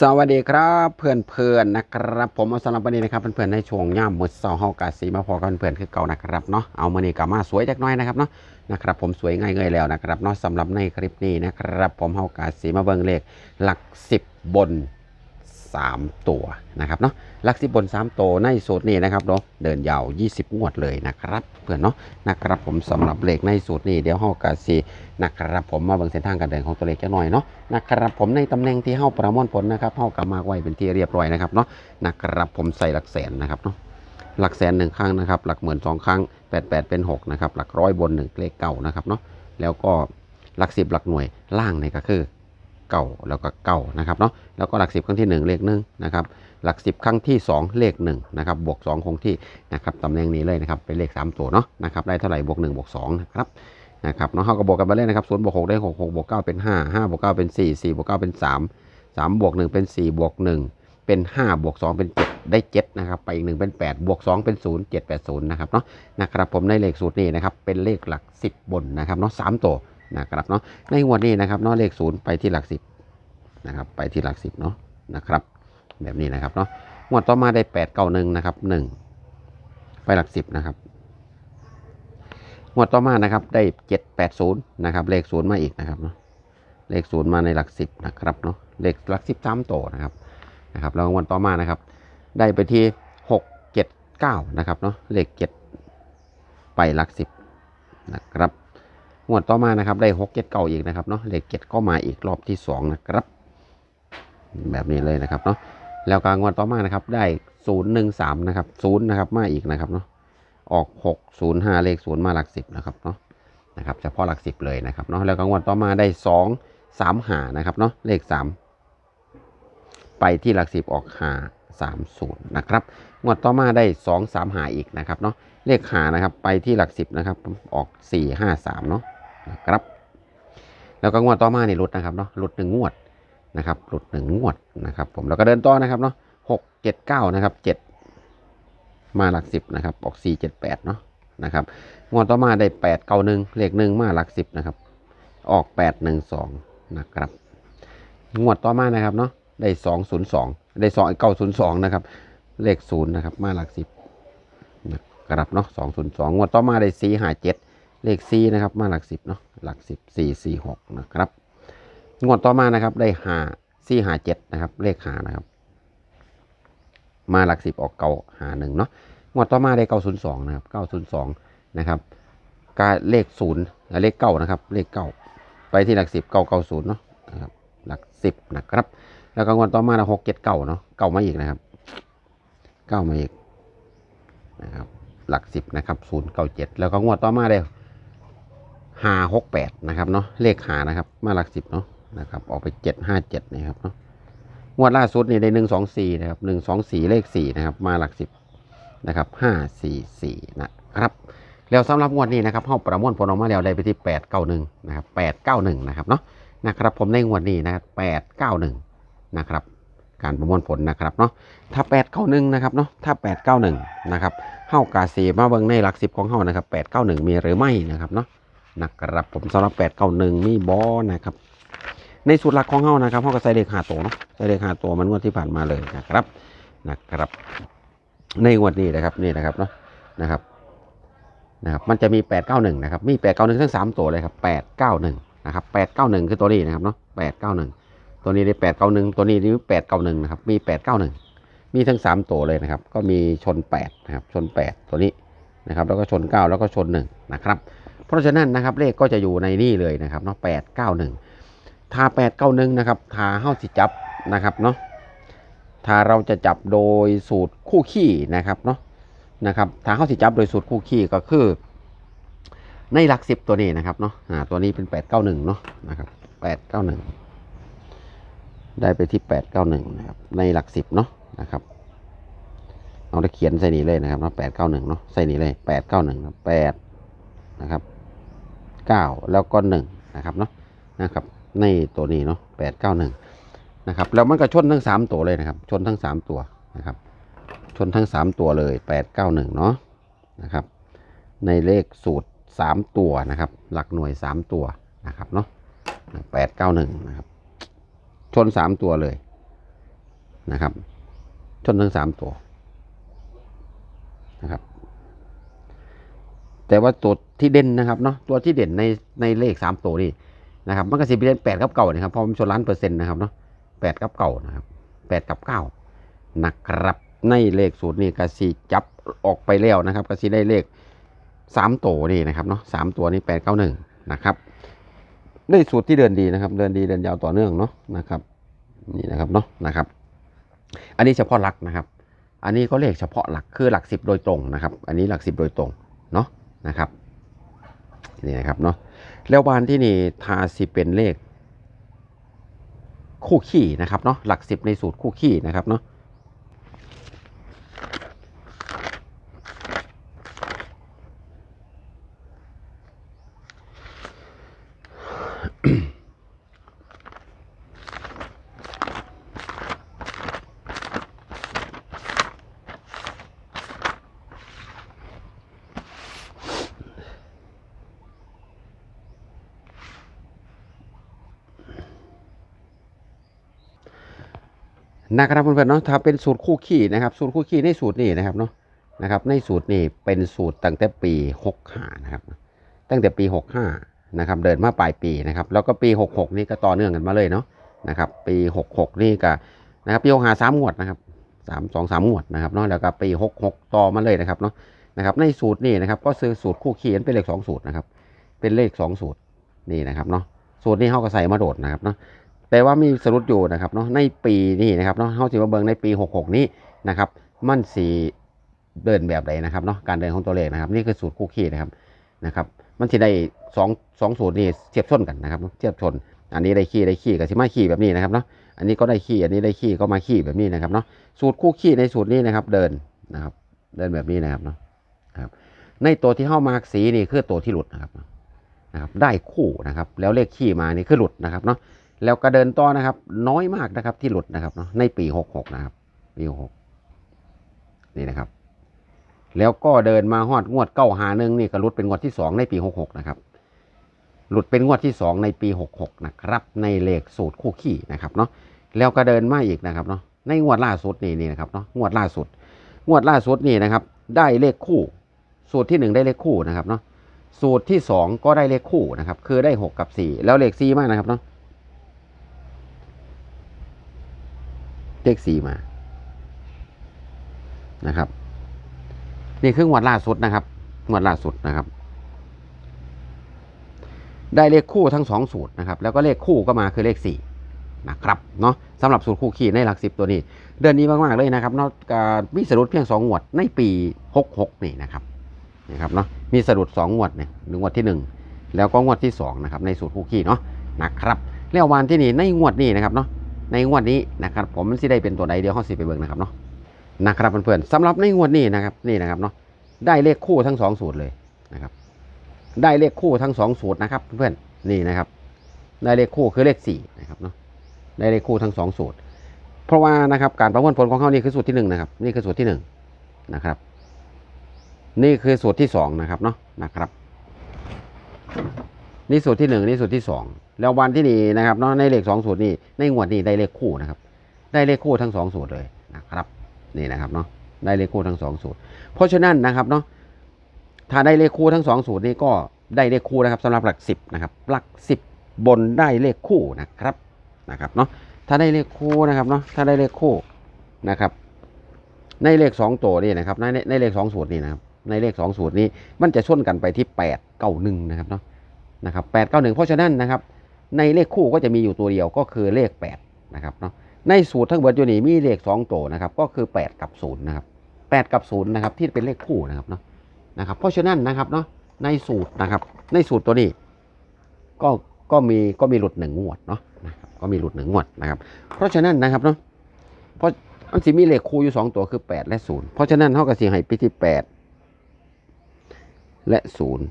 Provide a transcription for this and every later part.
สวัสดีครับเพื่อนเพื่อนนะครับผมเอาสำหรับวันนี้นะครับเพื่อนเพื่อนในช่วงย่ามืดเสาเฮากาสีมาพอกันเพื่อนคือเก่านะครับเนาะเอามานี่กลับมาสวยจักน้อยนะครับเนาะนะครับผมสวยง่ายเงยแล้วนะครับเนาะสำหรับในคลิปนี้นะครับผมเฮากาสีมาเบิ่งเลขหลักสิบบน สามตัวนะครับเนาะลักสิบบนสามตัวในสูตรนี้นะครับเนาะเดินยาว 20 งวดเลยนะครับ เพื่อนเนาะนะครับผมสำหรับเลขในสูตรนี้เดี๋ยวเฮากาสีนะครับผมมาเบิ่งเส้นทางการเดินของตัวเลขจะหน่อยเนาะนะครับผมในตำแหน่งที่เฮาประมวลผลนะครับเฮากลับมาไว้เป็นที่เรียบร้อยนะครับเนาะนะครับผมใส่หลักแสนนะครับเนาะหลักแสนหนึ่งครั้งนะครับหลักหมื่นสองครั้งแปดแปดเป็นหกนะครับหลักร้อยบนหนึ่งเลขเก่านะครับเนาะแล้วก็หลักสิบหลักหน่วยล่างนี่ก็คือ เก่าแล้วก็เก่านะครับเนาะแล้วก็หลักสิบครั้งที่หนึ่งเลขหนึ่งนะครับหลักสิบครั้งที่สองเลขหนึ่งนะครับบวกสองคงที่นะครับตำแหน่งนี้เลยนะครับเป็นเลขสามตัวเนาะนะครับได้เท่าไหร่บวกหนึ่งบวกสองนะครับนะครับเนาะเขาก็บวกกันมาเลยนะครับศูนย์บวกหกได้หกหกบวกเก้าเป็นห้าห้าบวกเก้าเป็นสี่สี่บวกเก้าเป็นสามสามบวกหนึ่งเป็นสี่บวกหนึ่งเป็นห้าบวกสองเป็นเจ็ดได้เจ็ดนะครับไปอีกหนึ่งเป็นแปดบวกสองเป็นศูนย์เจ็ดแปดศูนย์นะครับเนาะนะครับผมในเลขสูตรนี้นะครับเป็นเลขหลักสิบบนนะครับเนาะสามตัว นะครับเนาะในงวดนี้นะครับเนาะเลขศูนย์ไปที่หลักสิบนะครับไปที่หลักสิบเนาะนะครับ แบบนี้นะครับเนาะงวดต่อมาได้แปดเก้าหนึ่งนะครับหนึ่งไปหลักสิบนะครับงวดต่อมานะครับได้เจ็ดแปดศูนย์นะครับเลขศูนย์มาอีกนะครับเนาะเลขศูนย์มาในหลักสิบนะครับเนาะเลขหลักสิบสามโตนะครับนะครับแล้วงวดต่อมานะครับได้ไปที่หกเจ็ดเก้านะครับเนาะเลขเจ็ดไปหลักสิบนะครับ งวดต่อมานะครับ ได้หกเจ็ดเก้าอีกนะครับเนาะเลขเจ็ดก็มาอีกรอบที่สองนะครับ แบบนี้เลยนะครับเนาะแล้วการงวดต่อมานะครับ ได้ศูนย์หนึ่งสามนะครับศูนย์นะครับมาอีกนะครับเนาะออก6 0 5เลข0มาหลัก10นะครับเนาะนะครับเฉพาะหลัก10เลยนะครับเนาะแล้วก็งวดต่อมาได้2 3หานะครับเนาะเลข3ไปที่หลัก10ออกหา3 0นะครับงวดต่อมาได้2 3หาอีกนะครับเนาะเลขหานะครับไปที่หลัก10นะครับออก4 5 3เนาะ นะครับ แล้วก็งวดต่อมานี่หลุดนะครับเนาะหลุดหนึ่งงวดนะครับหลุดหนึ่งงวดนะครับ ผมแล้วก็เดินต่อนะครับเนาะ6 7 9นะครับ7มาหลักสิบนะครับออกสี่เจ็ดแปดเนาะนะครับงวดต่อมาได้แปดเก้าหนึ่งเลขหนึ่งมาหลักสิบนะครับ ออกแปดหนึ่งสองนะครับงวดต่อมานะครับเนาะได้สองศูนย์สองได้สองเก้าศูนย์สองนะครับ เลขศูนย์นะครับมาหลักสิบนะครับเนาะสองศูนย์สองงวดต่อมาได้สี่หาเจ็ด เลขสี่นะครับมาหลักสิบเนาะหลักสิบสี่สี่หกนะครับงวดต่อมานะครับได้หาสี่หาเจ็ดนะครับเลขหานะครับ มาหลักสิบออกเก่าหาหนึ่งเนาะงวดต่อมาได้เก้าศูนย์สองนะครับเก้าศูนย์สองนะครับกาเลขศูนย์เลขเก้านะครับเลขเก้าไปที่หลักสิบเก้าเก้าศูนย์เนาะนะครับหลักสิบนะครับแล้วก็งวดต่อมาหกเจ็ดเก้าเนาะเก้ามาอีกนะครับเก้ามาอีกนะครับหลักสิบนะครับศูนย์เก้าเจ็ดแล้วก็งวดต่อมาได้ หาหกแปดนะครับเนาะเลขหานะครับ มาหลักสิบเนาะนะครับ ออกไปเจ็ดห้าเจ็ดนะครับเนาะงวดล่าสุดนี่ได้หนึ่งสองสี่นะครับหนึ่งสองสี่เลขสี่นะครับ มาหลักสิบนะครับห้าสี่สี่นะครับแล้วสำหรับงวดนี้นะครับเข้าประมวลผลออกมาแล้วได้ไปที่แปดเก้าหนึ่งนะครับแปดเก้าหนึ่งนะครับเนาะนะครับ ผมในงวดนี้นะครับแปดเก้าหนึ่งนะครับการประมวลผลนะครับเนาะถ้าแปดเก้าหนึ่งนะครับเนาะถ้าแปดเก้าหนึ่งนะครับเข้ากาสีมาเบิ่งในหลักสิบของเข้านะครับแปดเก้าหนึ่งมีหรือไม่นะครับเนาะ นะครับผมสำหรับแปดเก้าหนึ่งมีบอนะครับ ในสูตรหลักของเฮานะครับเฮาก็ใส่เลขหาตัวเนาะใส่เลขหาตัวมันงวดที่ผ่านมาเลยนะครับนะครับ ในงวดนี้นะครับนี่นะครับเนาะนะครับนะครับมันจะมี 891 นะครับ มี 891 ทั้ง 3 ตัวเลยครับ 891 นะครับ 891 คือตัวนี้นะครับเนาะ 891 ตัวนี้ได้ 891 ตัวนี้นี่891 นะครับ มี 891 มีทั้ง 3 ตัวเลยนะครับ ก็มีชน 8 นะครับ ชน 8 ตัวนี้นะครับ แล้วก็ชน 9 แล้วก็ชน 1 นะครับ เพราะฉะนั้นนะครับเลขก็จะอยู่ในนี่เลยนะครับเนาะ891ถ้าแปดเก้าหนึ่งนะครับถ้าเฮ้าสิจับนะครับเนาะถ้าเราจะจับโดยสูตรคู่ขี้นะครับเนาะนะครับถ้าเฮ้าสิจับโดยสูตรคู่ขี้ก็คือ ในหลักสิบตัวนี้นะครับเนาะอ่าตัวนี้เป็นแปดเก้าหนึ่งเนาะนะครับแปดเก้าหนึ่งได้ไปที่แปดเก้าหนึ่งนะครับในหลักสิบเนาะนะครับเอาได้เขียนใส่นี้เลยนะครับเนาะแปดเก้าหนึ่งเนาะใส่นี้เลยแปดเก้าหนึ่งแปดนะครับ เก้าแล้วก็หนึ่งนะครับเนาะนะครับในตัวนี้เนาะแปดเก้าหนึ่งนะครับแล้วมันก็ชนทั้งสามตัวเลยนะครับ ชนทั้งสามตัวนะครับ ชนทั้งสามตัวเลยแปดเก้าหนึ่งเนาะนะครับ ในเลขสูตรสามตัวนะครับ หลักหน่วยสามตัวนะครับเนาะแปดเก้าหนึ่งนะครับชนสามตัวเลยนะครับ ชนทั้งสามตัวนะครับ แต่ว่าตัวที่เด่นนะครับเนาะตัวที่เด่นในในเลขสามตัวนี่นะครับมันก็สิบเด่นแปดกับเก่านะครับพราะมันชนล้านเปอร์เซ็นต์นะครับเนาะแปดกับเก่านะครับแปดกับเก้านะครับในเลขสูตรนี่กสิจับออกไปแล้วนะครับกสิได้เลขสามตัวนี่นะครับเนาะสามตัวนี้แปดเก้าหนึ่งนะครับได้สูตรที่เดินดีนะครับ เดินดีเดินยาวต่อเนื่องเนาะนะครับนี่นะครับเนาะนะครับ อันนี้เฉพาะหลักนะครับ อันนี้ก็เลขเฉพาะหลักคือหลักสิบโดยตรงนะครับ อันนี้หลักสิบโดยตรงเนาะ นะครับนี่นะครับเนาะแล้วบานที่นี่ทาสิเป็นเลข คู่ขี้นะครับเนาะหลักสิบในสูตรคู่ขี้นะครับเนาะ นะครับเพื่อนๆเนาะถ้าเป็นสูตรคู่ขี้นะครับ สูตรคู่ขี้ในสูตรนี้นะครับเนาะนะครับ ในสูตรนี้เป็นสูตรตั้งแต่ปี65นะครับ ตั้งแต่ปี 65นะครับ เดินมาปลายปีนะครับ แล้วก็ปี 66 นี่ก็ต่อเนื่องกันมาเลยเนาะนะครับ ปี 66 นี่ก็นะครับปี65สามงวดนะครับสามสองสามงวดนะครับเนาะแล้วก็ปี 66 ต่อมาเลยนะครับเนาะนะครับ ในสูตรนี้นะครับก็ซื้อสูตรคู่ขี้เป็นเลขสองสูตรนะครับ เป็นเลขสองสูตรนี่นะครับเนาะสูตรนี้เขาก็ใส่มาโดดนะครับเนาะ แต่ว่ามีสรุปอยู่นะครับเนาะในปีนี้นะครับเนาะเฮาสิมาเบิ่งในปี 66 นี้นะครับมันสีเดินแบบใดนะครับเนาะการเดินของตัวเลขนะครับ นี่คือสูตรคู่ขี้นะครับนะครับ มันสิได้สองสองสูตรนี่เทียบชนกันนะครับเทียบชน อันนี้ได้ขี้ได้ขี้กับสิมาขี้แบบนี้นะครับเนาะอันนี้ก็ได้ขี้อันนี้ได้ขี้ก็มาขี้แบบนี้นะครับเนาะสูตรคู่ขี้ในสูตรนี้นะครับเดินนะครับ เดินแบบนี้นะครับเนาะครับในตัวที่เข้ามากสีนี่คือตัวที่หลุดนะครับนะครับ ได้คู่นะครับ แล้วเลขขี้มานี่คือหลุดนะครับเนาะ แล้วก็เดินต่อนะครับ น้อยมากนะครับที่หลุดนะครับเนาะในปี66นะครับปี66นี่นะครับ แล้วก็เดินมาฮอดงวดเก้าหาหนึ่งนี่ก็หลุดเป็นงวดที่2ในปี66นะครับ หลุดเป็นงวดที่2ในปี66นะครับ ในเลขสูตรคู่ขี้นะครับเนาะแล้วก็เดินมาอีกนะครับเนาะในงวดล่าสุดนี่นี่นะครับเนาะงวดล่าสุด งวดล่าสุดนี่นะครับ ได้เลขคู่ สูตรที่1ได้เลขคู่นะครับเนาะสูตรที่2ก็ได้เลขคู่นะครับ คือได้6กับ4แล้วเลข4มากนะครับเนาะ เลขสี่มานะครับนี่คืองวดล่าสุดนะครับงวดล่าสุดนะครับ ได้เลขคู่ทั้งสองสูตรนะครับ แล้วก็เลขคู่ก็มาคือเลขสี่นะครับเนาะสำหรับสูตรคู่ขี่ในหลักสิบตัวนี้ เดือนนี้มากๆเลยนะครับนอกจากมีสรุปเพียงสองงวดในปีหกหกนี่นะครับนะครับเนาะมีสรุปสองงวดเนี่ยหนึ่งงวดที่หนึ่งแล้วก็งวดที่สองนะครับในสูตรคู่ขี่เนาะนะครับแล้ววันที่นี่ในงวดนี้นะครับเนาะ ในงวดนี้นะครับผมมันสิได้เป็นตัวใดเดียวเขาสิไปเบิ่งนะครับเนาะนะครับเพื่อนๆสำหรับในงวดนี้นะครับนี่นะครับเนาะได้เลขคู่ทั้งสองสูตรเลยนะครับ ได้เลขคู่ทั้งสองสูตรนะครับเพื่อนๆนี่นะครับ ได้เลขคู่คือเลขสี่นะครับเนาะได้เลขคู่ทั้งสองสูตร เพราะว่านะครับการประมวลผลของเขานี่คือสูตรที่หนึ่งนะครับ นี่คือสูตรที่หนึ่งนะครับ นี่คือสูตรที่สองนะครับเนาะนะครับ นี่สูตรที่หนึ่งนี่สูตรที่สอง แล้ววันที่นี่นะครับเนาะในเลขสองสูตรนี่ในงวดนี้ได้เลขคู่นะครับ ได้เลขคู่ทั้งสองสูตรเลยนะครับนี่นะครับเนาะได้เลขคู่ทั้งสองสูตร เพราะฉะนั้นนะครับเนาะถ้าได้เลขคู่ทั้งสองสูตรนี้ก็ได้เลขคู่นะครับสำหรับหลักสิบนะครับหลักสิบบนได้เลขคู่นะครับนะครับเนาะถ้าได้เลขคู่นะครับเนาะถ้าได้เลขคู่นะครับ ในเลขสองตัวนี่นะครับในในเลขสองสูตรนี่นะครับในเลขสองสูตรนี้มันจะชนกันไปที่แปดเก้าหนึ่งนะครับเนาะนะครับแปดเก้าหนึ่งเพราะฉะนั้นนะครับ ในเลขคู่ก็จะมีอยู่ตัวเดียวก็คือเลขแปดนะครับเนาะในสูตรทั้งเบิดอยู่นี่มีเลขสองตัวนะครับก็คือแปดกับศูนย์นะครับแปดกับศูนย์นะครับที่เป็นเลขคู่นะครับเนาะนะครับเพราะฉะนั้นนะครับเนาะในสูตรนะครับในสูตรตัวนี้ก็ก็มีก็มีหลุดหนึ่งงวดเนาะนะครับก็มีหลุดหนึ่งงวดนะครับเพราะฉะนั้นนะครับเนาะเพราะมันสิมีเลขคู่อยู่สองตัวคือแปดและศูนย์เพราะฉะนั้นเท่ากับสี่ให้ไปที่แปดและศูนย์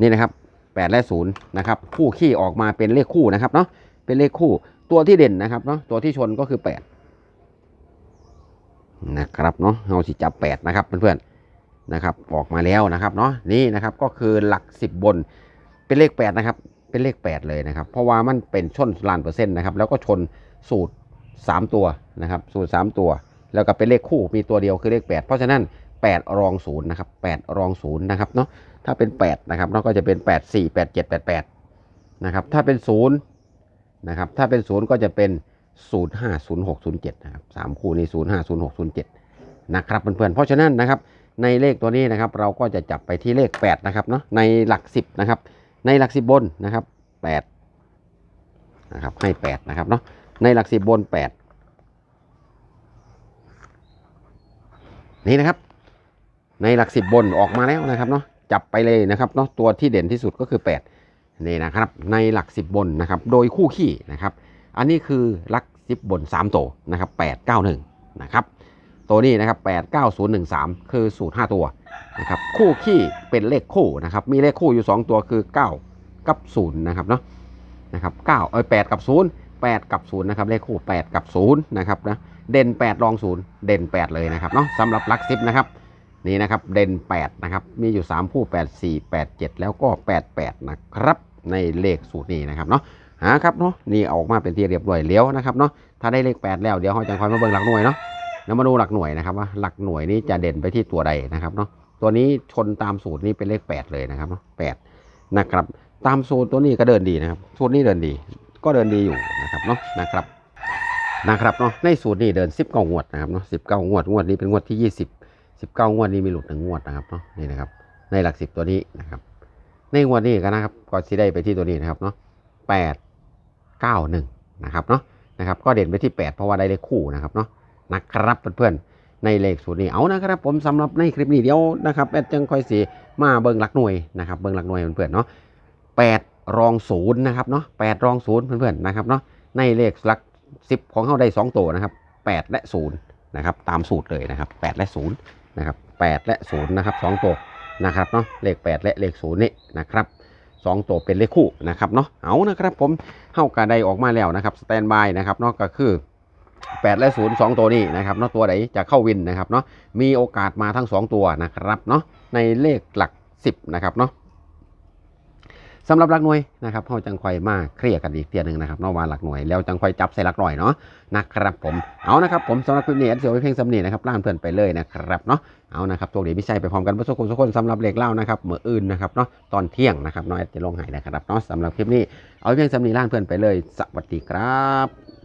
นี่นะครับ แปดและศูนย์นะครับ คู่ขี้ออกมาเป็นเลขคู่นะครับเนาะเป็นเลขคู่ตัวที่เด่นนะครับเนาะตัวที่ชนก็คือแปดนะครับเนาะเราสิจับแปดนะครับเพื่อนๆนะครับออกมาแล้วนะครับเนาะนี่นะครับก็คือหลักสิบบนเป็นเลขแปดนะครับ เป็นเลขแปดเลยนะครับ เพราะว่ามันเป็นชนล้านเปอร์เซ็นต์นะครับแล้วก็ชนสูตร 3 ตัวนะครับ สูตร 3 ตัว แล้วก็เป็นเลขคู่มีตัวเดียวคือเลข 8 เพราะฉะนั้น 8 รองศูนย์นะครับ8รองศูนย์นะครับเนาะถ้าเป็น8นะครับเนาะก็จะเป็น 8 4 8 7 8 8นะครับถ้าเป็น0นะครับถ้าเป็น0ก็จะเป็น 0 5 0 6 0 7นะครับสามคู่นี้0 5 0 6 0 7นะครับเพื่อนๆเพราะฉะนั้นนะครับในเลขตัวนี้นะครับเราก็จะจับไปที่เลข 8 นะครับเนาะในหลัก 10นะครับในหลัก 10 บนนะครับ8นะครับให้8นะครับเนาะในหลัก 10 บน 8 นี่นะครับ ในหลัก10บบนออกมาแล้วนะครับเนาะจับไปเลยนะครับเนาะตัวที่เด่นที่สุดก็คือ 8 นี่นะครับในหลัก10บบนนะครับโดยคู่ขี้นะครับ อันนี้คือหลัก10บบน3ตัวนะครับ891นะครับตัวนี้นะครับ89013 คือสูตร 5 ตัวนะครับคู่ขี้เป็นเลขคู่นะครับมีเลขคู่อยู่ 2 ตัวคือ 9 กับ0นะครับเนาะนะครับ9เอ้ย8กับ 0 8 กับ0นะครับเลขคู่ 8 กับ0นะครับนะเด่น 8 รอง 0 เด่น 8 เลยนะครับเนาะสำหรับหลัก10นะครับ นี่นะครับเด่น8นะครับมีอยู่ 3 คู่ 8 4 8 7 แล้วก็ 8 8 นะครับ ในเลขสูตรนี้นะครับเนาะหาครับเนาะนี่ออกมาเป็นที่เรียบร้อยแล้วนะครับเนาะถ้าได้เลข 8 แล้วเดี๋ยวเราจะคอยมาเบิ่งหลักหน่วยเนาะแล้วมาดูหลักหน่วยนะครับว่าหลักหน่วยนี้จะเด่นไปที่ตัวใดนะครับเนาะตัวนี้ชนตามสูตรนี้เป็นเลข 8 เลยนะครับเนาะ8นะครับตามสูตรตัวนี้ก็เดินดีนะครับสูตรนี้เดินดีก็เดินดีอยู่นะครับเนาะนะครับนะครับเนาะในสูตรนี้เดิน10เก้างวดนะครับเนาะ10เก้างวดงวดนี้เป็นงวดที่ 20 19 งวดนี้มีหลุดหนึ่งงวดนะครับเนาะนี่นะครับ ในหลักสิบตัวนี้นะครับ ในงวดนี้ก็นะครับก็สิได้ไปที่ตัวนี้นะครับเนาะแปดเก้าหนึ่งนะครับเนาะนะครับ ก็เด่นไปที่ 8 เพราะว่าได้เลขคู่นะครับเนาะนะครับเพื่อนๆในเลขสูตรนี้เอานะครับผมสำหรับในคลิปนี้เดียวนะครับแอดจังคอยสีมาเบิ่งหลักหน่วยนะครับเบิ่งหลักหน่วยเพื่อนๆเนาะแปดรองศูนย์นะครับเนาะแปดรองศูนย์เพื่อนๆนะครับเนาะในเลขหลักสิบของเขาได้สองตัวนะครับแปดและศูนย์นะครับตามสูตรเลยนะครับแปดและศูนย์ นะครับ8และ0นะครับ2ตัวนะครับเนาะเลข8และเลข0นี่นะครับ2ตัวเป็นเลขคู่นะครับเนาะเอานะครับผมเข้ากาไดออกมาแล้วนะครับสแตนบายนะครับเนาะก็คือ8และ0 2 ตัวนี้นะครับเนาะตัวไหนจะเข้าวินนะครับเนาะมีโอกาสมาทั้ง 2 ตัวนะครับเนาะในเลขหลัก 10นะครับเนาะ สำหรับหลักหน่วยนะครับเขาจังคอยมาเคลียร์กันอีกเทียหนึ่งนะครับนอกว่าหลักหน่วยแล้วจังคอยจับใส่หลักหน่อยเนาะนะครับผมเอานะครับผมสำหรับคลิปนี้เอดเสียวไว้เพียงสำนีนะครับล่ามเพื่อนไปเลยนะครับเนาะเอานะครับตัวเดียวพี่ชัยไปพร้อมกันประสบคุณทุกคนสำหรับเหลขเล่านะครับเมื่ออื่นนะครับเนาะตอนเที่ยงนะครับเนาะแอดจะลงหายนะครับเนาะสำหรับคลิปนี้เอาไว้เพียงสำนีล่ามเพื่อนไปเลย สวัสดีครับ